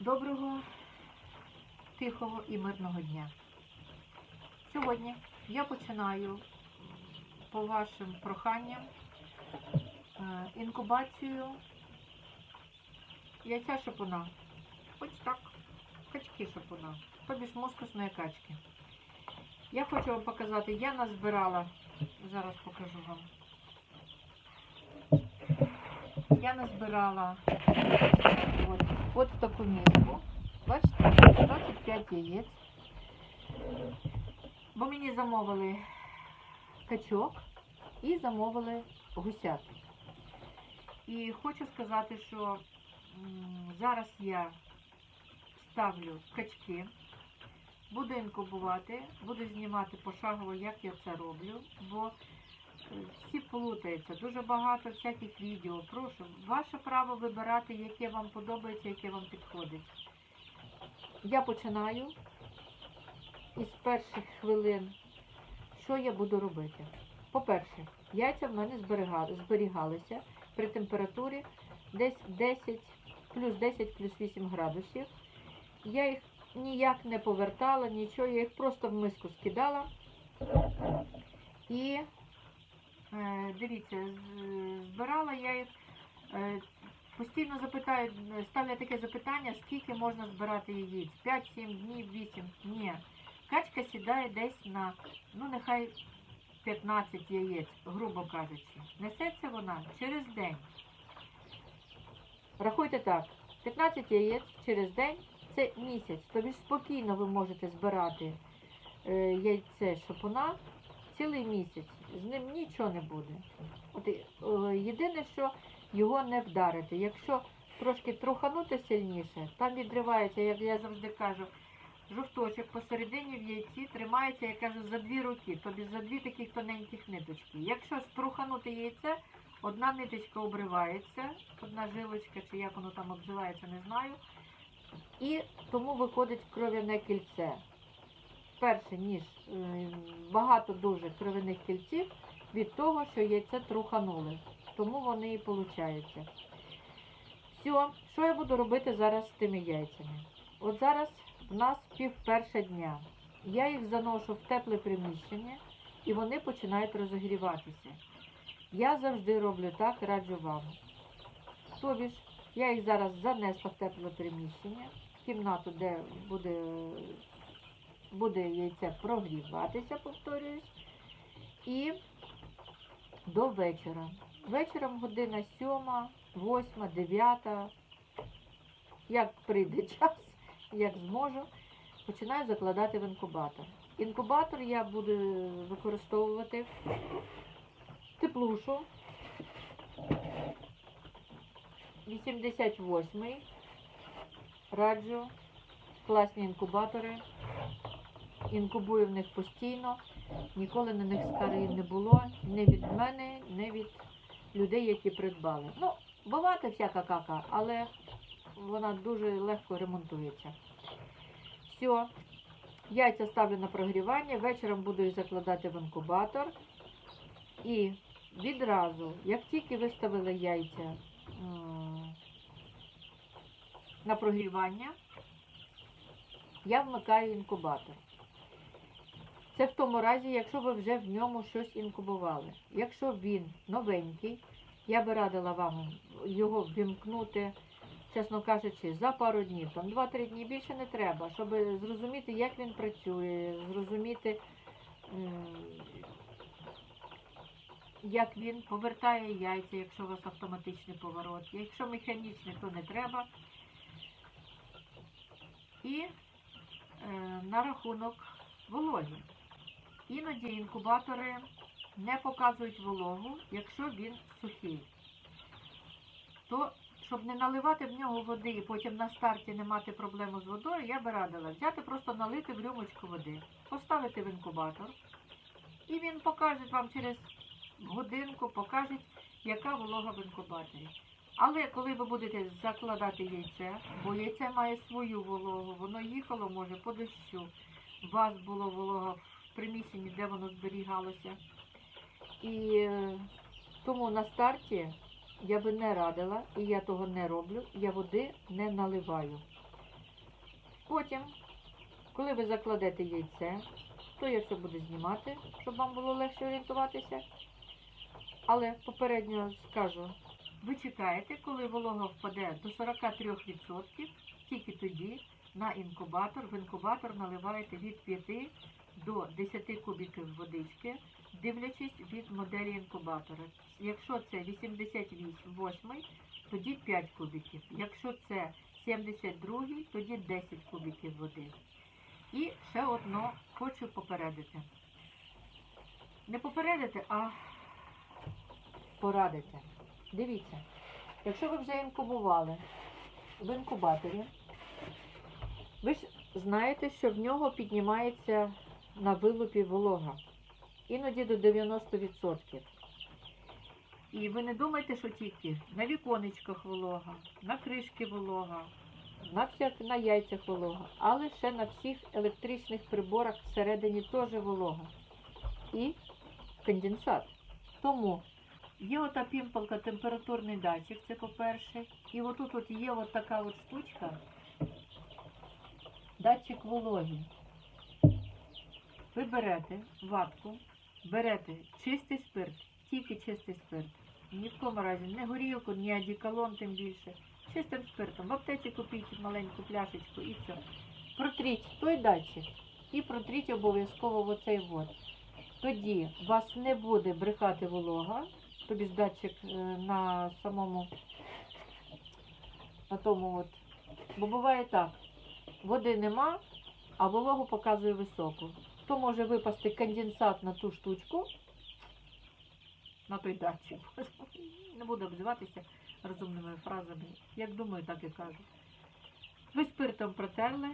Доброго, тихого і мирного дня. Сьогодні я починаю по вашим проханням е, інкубацію яйця шапуна. Хоч так, качки шапуна, тобі ж мускусної качки. Я хочу вам показати, я назбирала, зараз покажу вам. Я назбирала от, от в таку миску. Бачите, 25 яєць. Бо мені замовили качок і замовили гусят. І хочу сказати, що зараз я ставлю качки, буду інкубувати, буду знімати пошагово, як я це роблю, бо всі плутаються, дуже багато всяких відео. Прошу, ваше право вибирати, яке вам подобається, яке вам підходить. Я починаю із перших хвилин, що я буду робити. По-перше, яйця в мене зберігалися при температурі десь 10, плюс 10, плюс 8 градусів. Я їх ніяк не повертала, нічого, я їх просто в миску скидала. І Дивіться, збирала я їх. е, Постійно запитають, е, ставлять таке запитання, скільки можна збирати яєць? 5-7 днів, 8. Ні. Качка сідає десь на, ну нехай 15 яєць, грубо кажучи. Несеться вона через день. Рахуйте так, 15 яєць через день це місяць. Тобі спокійно ви можете збирати е, яйце шапуна цілий місяць. З ним нічого не буде. От, е, єдине, що його не вдарити. Якщо трошки труханути сильніше, там відривається, як я завжди кажу, жовточок посередині в яйці тримається, я кажу, за дві руки, тобі за дві таких тоненьких ниточки. Якщо струханути яйце, одна ниточка обривається, одна жилочка, чи як воно там обзивається, не знаю. І тому виходить кров'яне кільце перше, ніж е, багато дуже кровяних кільців від того, що яйце труханули. Тому вони і получаються. Все, що я буду робити зараз з тими яйцями? От зараз в нас пів перша дня. Я їх заношу в тепле приміщення і вони починають розігріватися. Я завжди роблю так, раджу вам. Тобі ж, я їх зараз занесла в тепле приміщення, в кімнату, де буде буде яйце прогріватися, повторююсь, і до вечора. Вечором година сьома, восьма, дев'ята, як прийде час, як зможу, починаю закладати в інкубатор. Інкубатор я буду використовувати теплушу. 88 раджу, класні інкубатори інкубую в них постійно. Ніколи на них скарги не було ні від мене, ні від людей, які придбали. Ну, буває всяка кака, але вона дуже легко ремонтується. Все, яйця ставлю на прогрівання, вечором буду їх закладати в інкубатор. І відразу, як тільки виставили яйця на прогрівання, я вмикаю інкубатор. Це в тому разі, якщо ви вже в ньому щось інкубували. Якщо він новенький, я би радила вам його ввімкнути, чесно кажучи, за пару днів, там 2-3 дні більше не треба, щоб зрозуміти, як він працює, зрозуміти, як він повертає яйця, якщо у вас автоматичний поворот. Якщо механічний, то не треба. І е, на рахунок вологи. Іноді інкубатори не показують вологу, якщо він сухий. То, щоб не наливати в нього води і потім на старті не мати проблему з водою, я би радила взяти просто налити в рюмочку води, поставити в інкубатор, і він покаже вам через годинку, покаже, яка волога в інкубаторі. Але коли ви будете закладати яйце, бо яйце має свою вологу, воно їхало може по дощу, у вас було волога в приміщенні, де воно зберігалося. І е, тому на старті я би не радила, і я того не роблю, я води не наливаю. Потім, коли ви закладете яйце, то я все буду знімати, щоб вам було легше орієнтуватися. Але попередньо скажу, ви чекаєте, коли волога впаде до 43%, тільки тоді на інкубатор. В інкубатор наливаєте від 5 до 10 кубиків водички, дивлячись від моделі інкубатора. Якщо це 88, тоді 5 кубиків. Якщо це 72, тоді 10 кубиків води. І ще одно хочу попередити. Не попередити, а порадити. Дивіться, якщо ви вже інкубували в інкубаторі, ви ж знаєте, що в нього піднімається на вилупі волога. Іноді до 90%. І ви не думайте, що тільки на віконечках волога, на кришки волога, на, всяк, на яйцях волога, але ще на всіх електричних приборах всередині теж волога. І конденсат. Тому є ота пімпалка, температурний датчик, це по-перше. І отут от є от така от штучка, датчик вологі. Ви берете ватку, берете чистий спирт, тільки чистий спирт. Ні в кому разі, не горілку, ні одеколон, тим більше. Чистим спиртом. В аптеці купіть маленьку пляшечку і все. Протріть той датчик і протріть обов'язково в оцей вот. Тоді вас не буде брехати волога, тобі ж датчик е, на самому на тому от. Бо буває так, води нема, а вологу показує високу. То може випасти конденсат на ту штучку, на той датчик. Не буду обзиватися розумними фразами. Як думаю, так і кажу. Ви спиртом протерли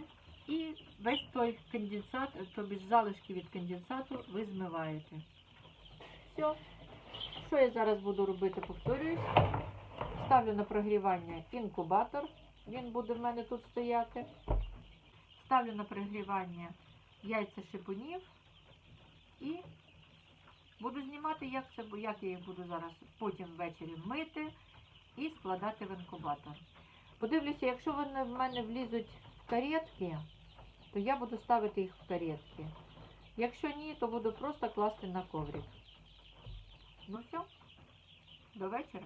і весь той конденсат, тобі залишки від конденсату, ви змиваєте. Все. Що я зараз буду робити, повторююсь. Ставлю на прогрівання інкубатор. Він буде в мене тут стояти. Ставлю на прогрівання яйця шипунів і буду знімати, як, це, як я їх буду зараз потім ввечері мити і складати в інкубатор. Подивлюся, якщо вони в мене влізуть в каретки, то я буду ставити їх в каретки. Якщо ні, то буду просто класти на коврик. Ну все, до вечора.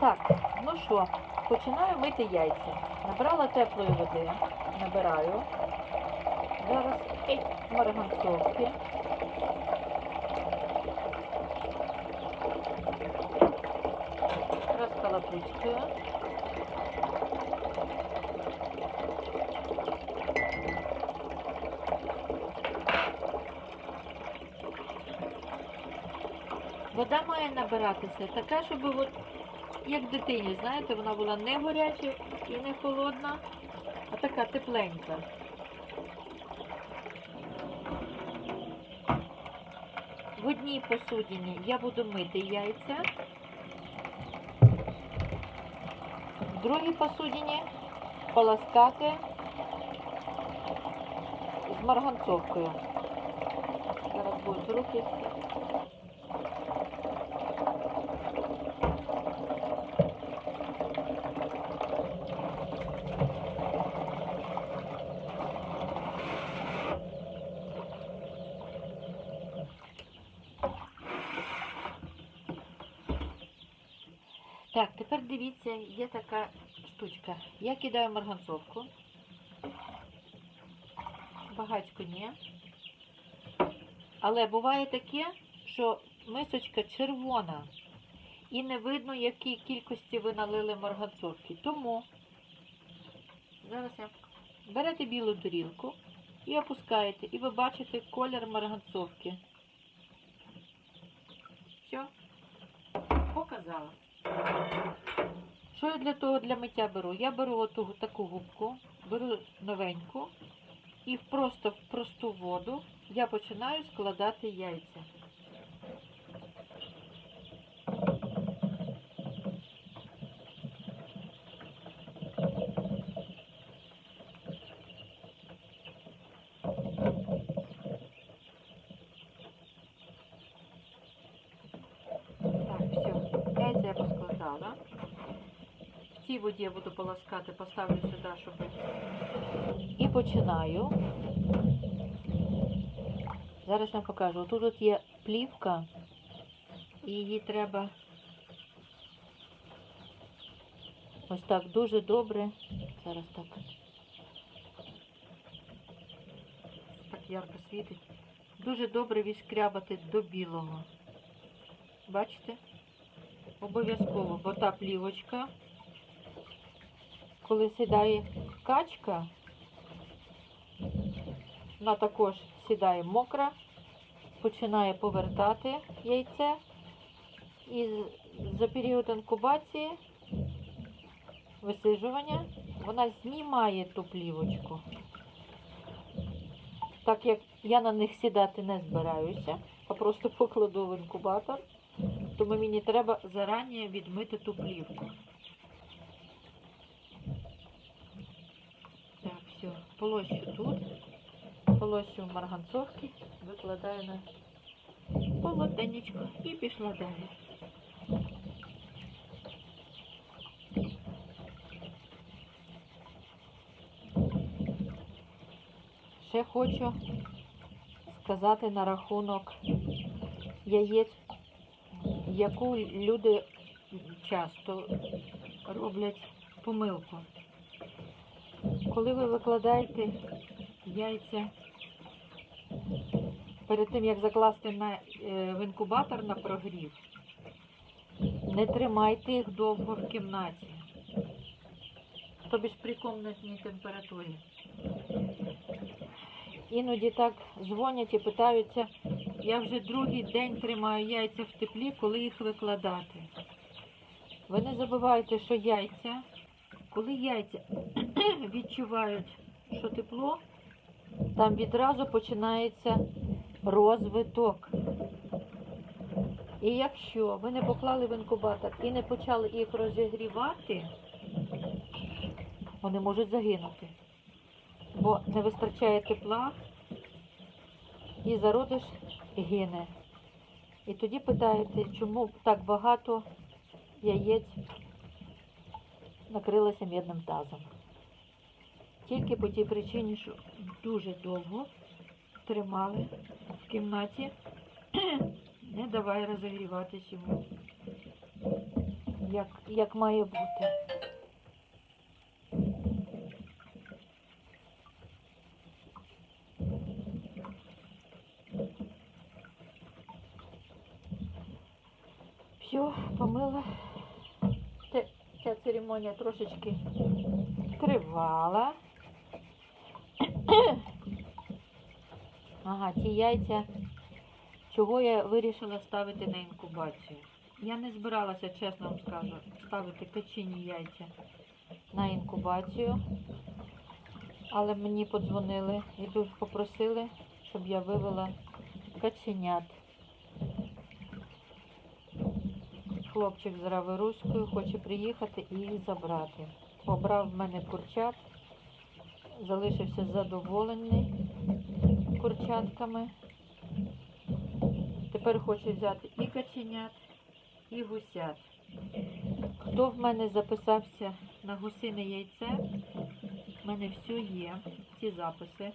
Так, ну що, починаю мити яйця. Набрала теплої води, набираю. Зараз марганцовки. Розколопучкою. Вода має набиратися така, щоб от як дитині, знаєте, вона була не гаряча і не холодна, а така тепленька. В одній посудині я буду мити яйця, в другій посудині полоскати з марганцовкою. Зараз будуть руки. Так, тепер дивіться, є така штучка. Я кидаю марганцовку. Багатько ні. Але буває таке, що мисочка червона. І не видно, якій кількості ви налили марганцовки. Тому зараз я берете білу тарілку і опускаєте, і ви бачите колір марганцовки. Все, показала. Що я для того для миття беру? Я беру оту таку губку, беру новеньку і просто в просту воду я починаю складати яйця. Цій воді я буду полоскати, поставлю сюди, щоб. І починаю. Зараз вам покажу. Тут от є плівка, і її треба ось так дуже добре. Зараз так. Так ярко світить. Дуже добре відшкрябати до білого. Бачите? Обов'язково, бо та плівочка, коли сідає качка, вона також сідає мокра, починає повертати яйце. І за період інкубації, висиджування, вона знімає ту плівочку. Так як я на них сідати не збираюся, а просто покладу в інкубатор, тому мені треба зарані відмити ту плівку. Так, все, полощу тут, полощу в марганцовці, викладаю на полотенечко і пішла далі. Ще хочу сказати на рахунок яєць, яку люди часто роблять помилку. Коли ви викладаєте яйця перед тим, як закласти на, е, в інкубатор на прогрів, не тримайте їх довго в кімнаті. Тобі ж при комнатній температурі. Іноді так дзвонять і питаються, я вже другий день тримаю яйця в теплі, коли їх викладати. Ви не забувайте, що яйця, коли яйця відчувають, що тепло, там відразу починається розвиток. І якщо ви не поклали в інкубатор і не почали їх розігрівати, вони можуть загинути бо не вистачає тепла і зародиш гине. І тоді питаєте, чому так багато яєць накрилося мідним тазом. Тільки по тій причині, що дуже довго тримали в кімнаті, не давай розігріватись йому, як, як має бути. Все, помила. Ця церемонія трошечки тривала. Ага, ці яйця. Чого я вирішила ставити на інкубацію? Я не збиралася, чесно вам скажу, ставити качині яйця на інкубацію. Але мені подзвонили і дуже попросили, щоб я вивела каченят. Хлопчик з Раверуською хоче приїхати і їх забрати. Обрав в мене курчат, залишився задоволений курчатками. Тепер хоче взяти і каченят, і гусят. Хто в мене записався на гусине яйце, в мене все є, ці записи.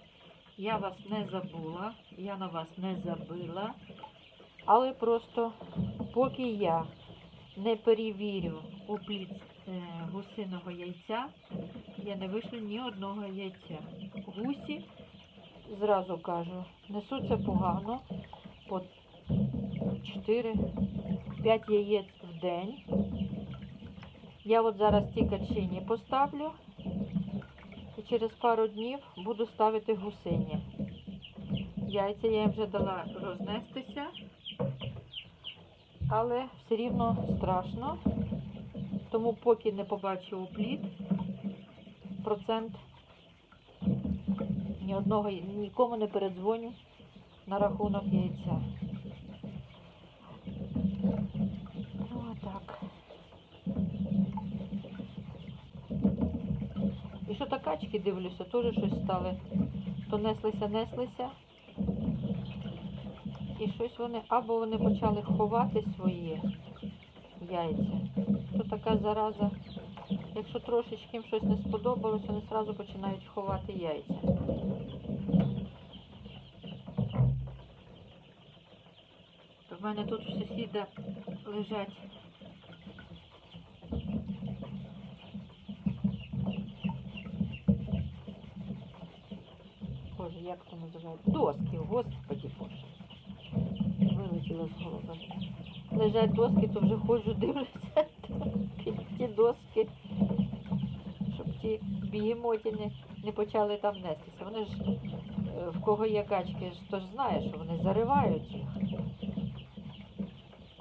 Я вас не забула, я на вас не забила, але просто поки я не перевірю опліт е, гусиного яйця, я не вишлю ні одного яйця. Гусі, зразу кажу, несуться погано, по 4-5 яєць в день. Я от зараз ті качині поставлю і через пару днів буду ставити гусині. Яйця я їм вже дала рознестися але все рівно страшно. Тому поки не побачу опліт, процент ні одного нікому не передзвоню на рахунок яйця. Ну, отак. І що та качки дивлюся, теж щось стали. То неслися, неслися. І щось вони, або вони почали ховати свої яйця. То така зараза Якщо трошечки їм щось не сподобалось, вони одразу починають ховати яйця. В мене тут у сусіда лежать. Боже, як це називається? Доски, господі Боже. З голови. Лежать доски, то вже ходжу, дивлюся під ті доски, щоб ті бігемоті не, не почали там нестися. Вони ж, е, в кого є качки, то ж знає, що вони заривають їх.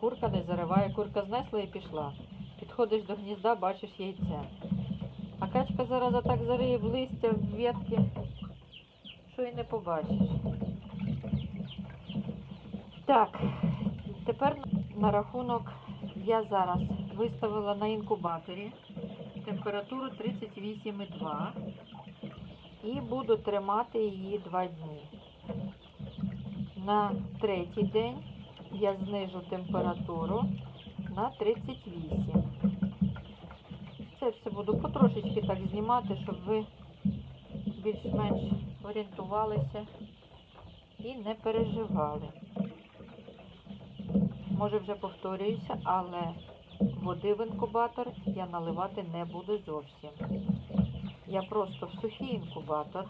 Курка не зариває, курка знесла і пішла. Підходиш до гнізда, бачиш яйце. А качка зараз так зариє в листя, в ветки, що і не побачиш. Так, тепер на рахунок я зараз виставила на інкубаторі температуру 38,2 і буду тримати її 2 дні. На третій день я знижу температуру на 38. Це все буду потрошечки так знімати, щоб ви більш-менш орієнтувалися і не переживали. Може вже повторююся, але води в інкубатор я наливати не буду зовсім. Я просто в сухий інкубатор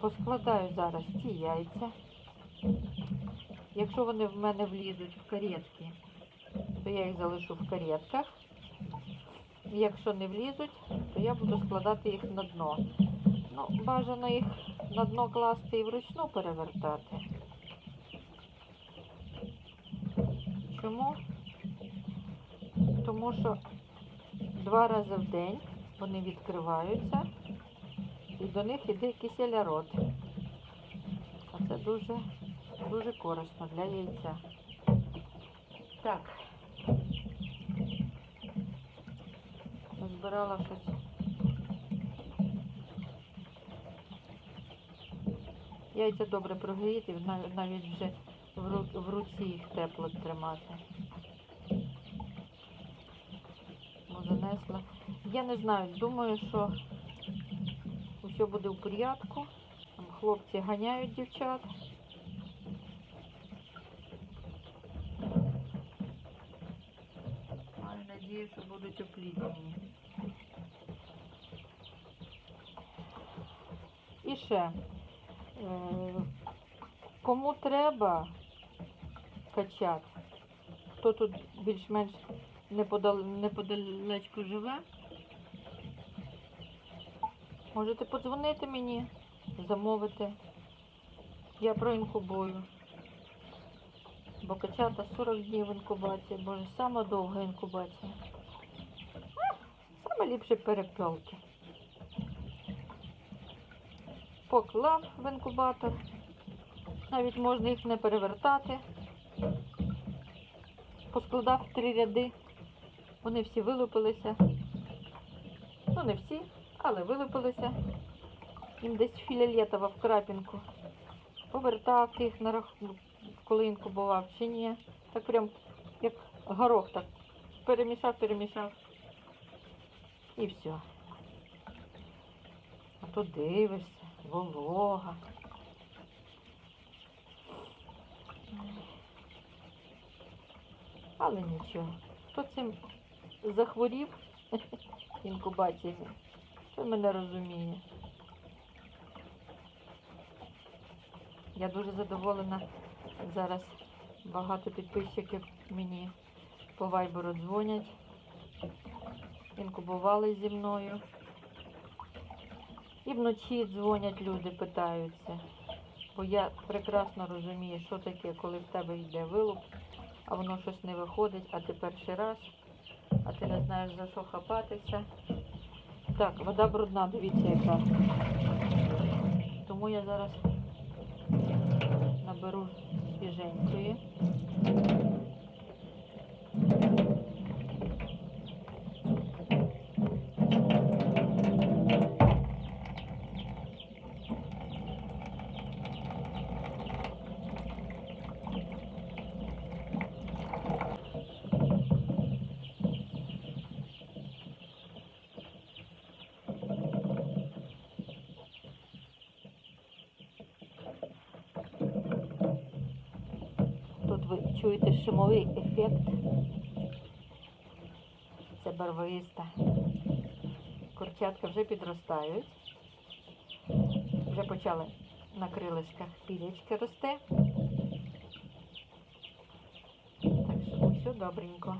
поскладаю зараз ці яйця. Якщо вони в мене влізуть в каретки, то я їх залишу в каретках. Якщо не влізуть, то я буду складати їх на дно. Ну, бажано їх на дно класти і вручну перевертати. Чому? Тому що два рази в день вони відкриваються і до них іде киселярод. А це дуже, дуже корисно для яйця. Так. Збирала щось. Яйця добре прогріти, навіть вже в, руці їх тепло тримати. Ну, занесла. Я не знаю, думаю, що все буде в порядку. Там хлопці ганяють дівчат. Маю надію, що будуть опліднені. І ще, е, кому треба качати, хто тут більш-менш неподал, неподалечку живе, можете подзвонити мені, замовити. Я проінкубую. Бо качата 40 днів інкубації, боже, сама довга інкубація. Саме ліпше перепелки. Поклав в інкубатор. Навіть можна їх не перевертати. Поскладав три ряди. Вони всі вилупилися. Ну, не всі, але вилупилися. Їм десь філялетова в крапінку. Повертав їх на рахунок, коли інкубував, чи ні. Так прям як горох так. Перемішав, перемішав. І все. А то дивишся, волога. Але нічого. Хто цим захворів інкубаціями, той мене розуміє. Я дуже задоволена. Зараз багато підписчиків мені по вайберу дзвонять. Інкубували зі мною. І вночі дзвонять люди, питаються. Бо я прекрасно розумію, що таке, коли в тебе йде вилуп, а воно щось не виходить, а ти перший раз, а ти не знаєш за що хапатися. Так, вода брудна, дивіться яка. Тому я зараз наберу свіженької. Чуєте шумовий ефект. Це барвиста. Курчатка вже підростають. Вже почали на крилишках пілечки рости. Так що все добренько.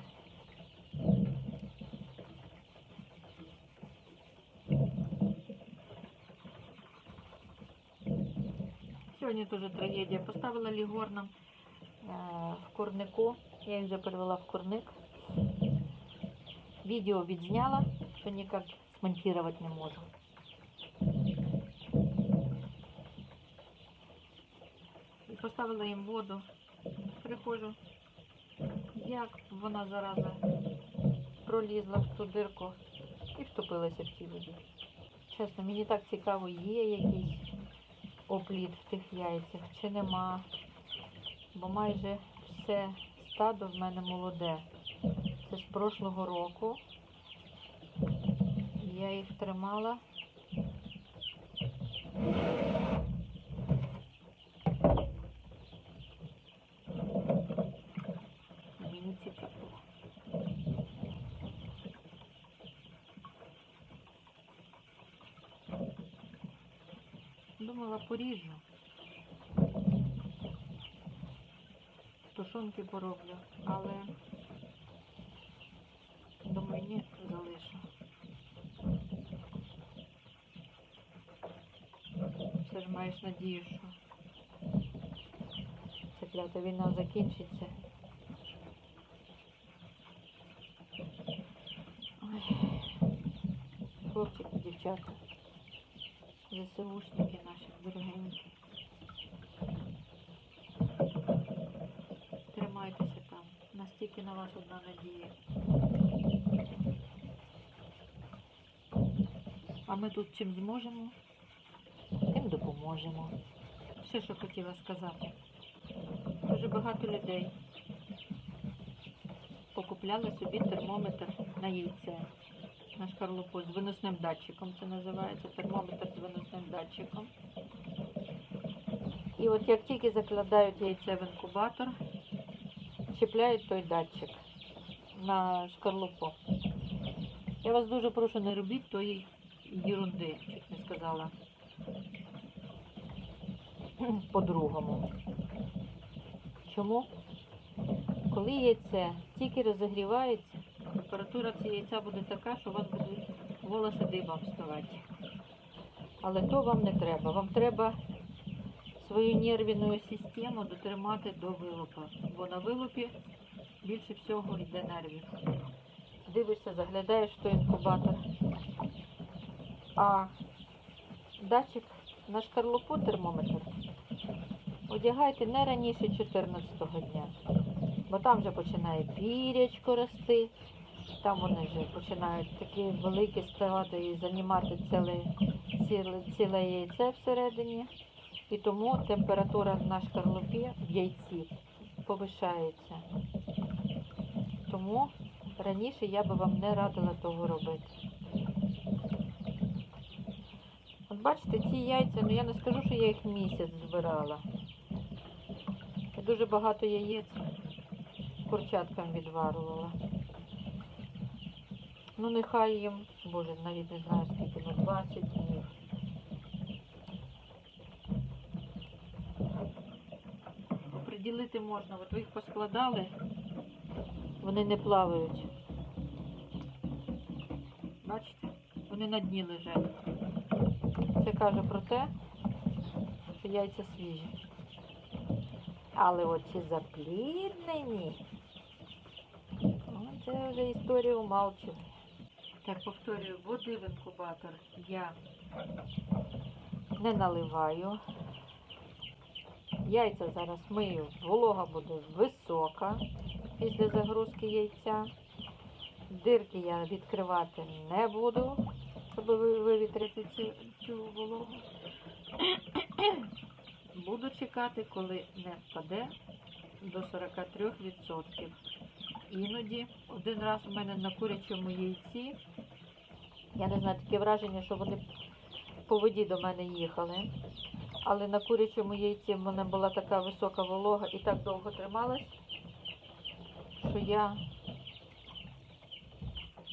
Сьогодні теж трагедія. Поставила лігорном е, в курнику. Я їх вже перевела в курник. Відео відзняла, що ніяк смонтувати не можу. І поставила їм воду. Приходжу. Як вона зараза пролізла в ту дирку і втопилася в тій воді. Чесно, мені так цікаво, є якийсь опліт в тих яйцях чи нема. Бо майже все стадо в мене молоде. Це з прошлого року. Я їх тримала. Мені цікаво. Думала, поріжу. Тушонки пороблю, але думаю, ні, залишу. Все ж маєш надію, що ця клята війна закінчиться. Ой. Хлопчики, дівчата. ЗСУшники наші дорогенькі. Тримайтеся там. Настільки на вас одна надія. А тут чим зможемо, тим допоможемо. Ще що хотіла сказати. Дуже багато людей покупляли собі термометр на яйце на шкарлупу з виносним датчиком. Це називається термометр з виносним датчиком. І от як тільки закладають яйце в інкубатор, чіпляють той датчик на шкарлупу. Я вас дуже прошу, не робіть тої ерунди, чуть не сказала. По-другому. Чому? Коли яйце тільки розігрівається, температура цього яйця буде така, що у вас будуть волоси дибом вставати. Але то вам не треба. Вам треба свою нервну систему дотримати до вилупу. Бо на вилупі більше всього йде нервів. Дивишся, заглядаєш в той інкубатор. А датчик на шкарлупу термометр одягайте не раніше 14-го дня. Бо там вже починає пірячко рости, там вони вже починають такі великі ставати і займати ціле, ціле, ціле яйце всередині. І тому температура на шкарлупі в яйці повишається. Тому раніше я би вам не радила того робити. Бачите, ці яйця, ну я не скажу, що я їх місяць збирала. Дуже багато яєць курчаткам відварувала. Ну нехай їм, боже, навіть не знаю скільки, ну 20 днів. Приділити можна, от ви їх поскладали, вони не плавають. Бачите? Вони на дні лежать. Це каже про те, що яйця свіжі. Але оці запліднені, це вже історія умалчує. Так, повторюю, води в інкубатор я не наливаю. Яйця зараз мию, волога буде висока після загрузки яйця. Дирки я відкривати не буду, щоб вивітрити цю, цю вологу. Буду чекати, коли не впаде до 43%. Іноді один раз у мене на курячому яйці, я не знаю, таке враження, що вони по воді до мене їхали. Але на курячому яйці в мене була така висока волога і так довго трималась, що я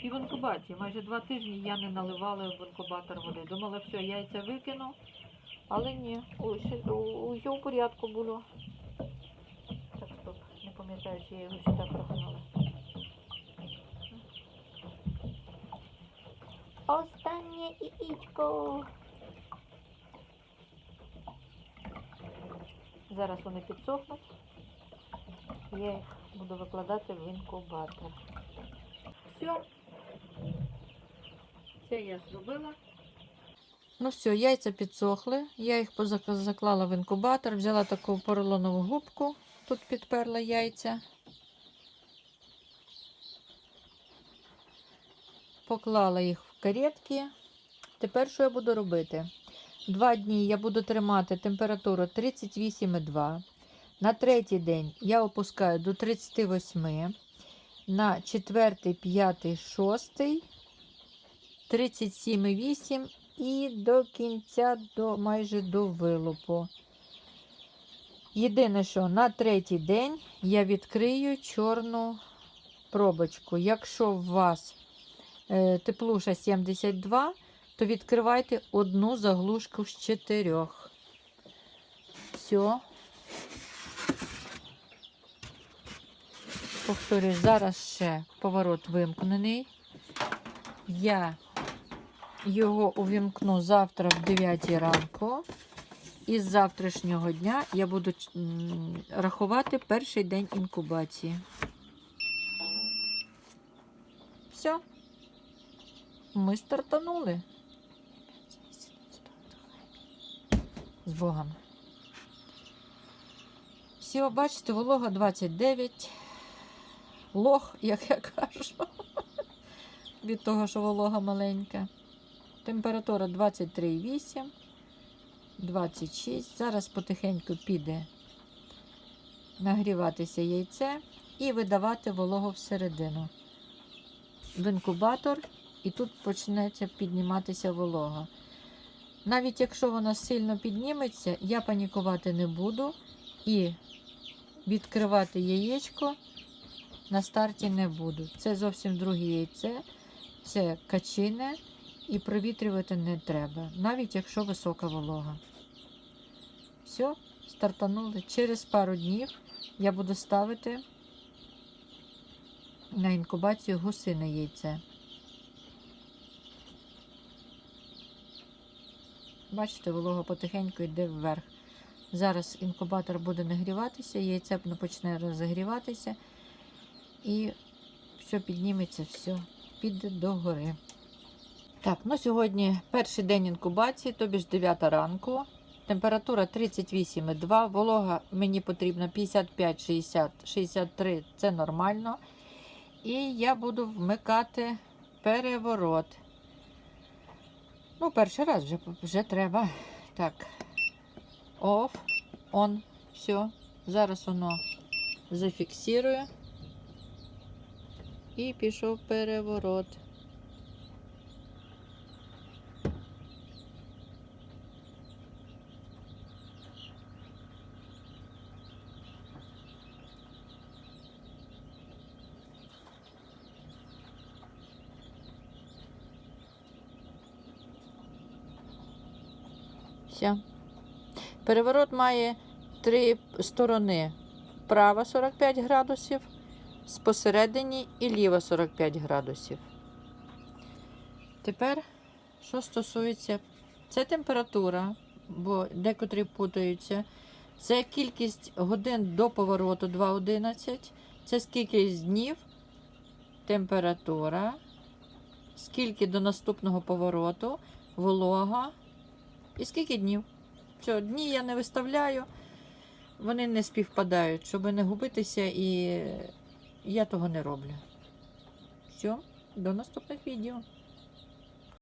і в інкубації. Майже два тижні я не наливала в інкубатор води. Думала, все, яйця викину, але ні, у- усе в порядку було. Так, стоп, не пам'ятаю, чи я його сюди прохнула. Останнє яєчко. Зараз вони підсохнуть. Я їх буду викладати в інкубатор. Все. Це я зробила. Ну все, яйця підсохли. Я їх заклала в інкубатор, взяла таку поролонову губку, тут підперла яйця. Поклала їх в каретки. Тепер що я буду робити? Два дні я буду тримати температуру 38,2. На третій день я опускаю до 38. На четвертий, п'ятий, шостий 37,8 і до кінця до, майже до вилупу. Єдине, що на третій день я відкрию чорну пробочку. Якщо у вас е, теплуша 72, то відкривайте одну заглушку з чотирьох. Все. Повторюю, зараз ще поворот вимкнений. Я його увімкну завтра в 9 ранку. І з завтрашнього дня я буду рахувати перший день інкубації. Все. Ми стартанули. З Богом. Все, бачите, волога 29. Лох, як я кажу. Від того, що волога маленька. Температура 23,8, 26. Зараз потихеньку піде нагріватися яйце і видавати вологу всередину. В інкубатор, і тут почнеться підніматися волога. Навіть якщо вона сильно підніметься, я панікувати не буду і відкривати яєчко на старті не буду. Це зовсім друге яйце, це качине і провітрювати не треба, навіть якщо висока волога. Все, стартанули. Через пару днів я буду ставити на інкубацію гусине яйце. Бачите, волога потихеньку йде вверх. Зараз інкубатор буде нагріватися, яйце почне розігріватися і все підніметься, все піде догори. Так, ну сьогодні перший день інкубації, тобі ж 9 ранку. Температура 38,2, волога мені потрібно 55, 60, 63 це нормально. І я буду вмикати переворот. Ну, перший раз вже, вже треба. Так. Оф, он, все. Зараз воно зафіксує. І пішов переворот. Все. Переворот має три сторони. Права 45 градусів, посередині і ліва 45 градусів. Тепер, що стосується, це температура, бо декотрі путаються. Це кількість годин до повороту 2,11. Це скільки днів, температура, скільки до наступного повороту, волога і скільки днів. Все, дні я не виставляю, вони не співпадають, щоб не губитися, і я того не роблю. Все, до наступних відео.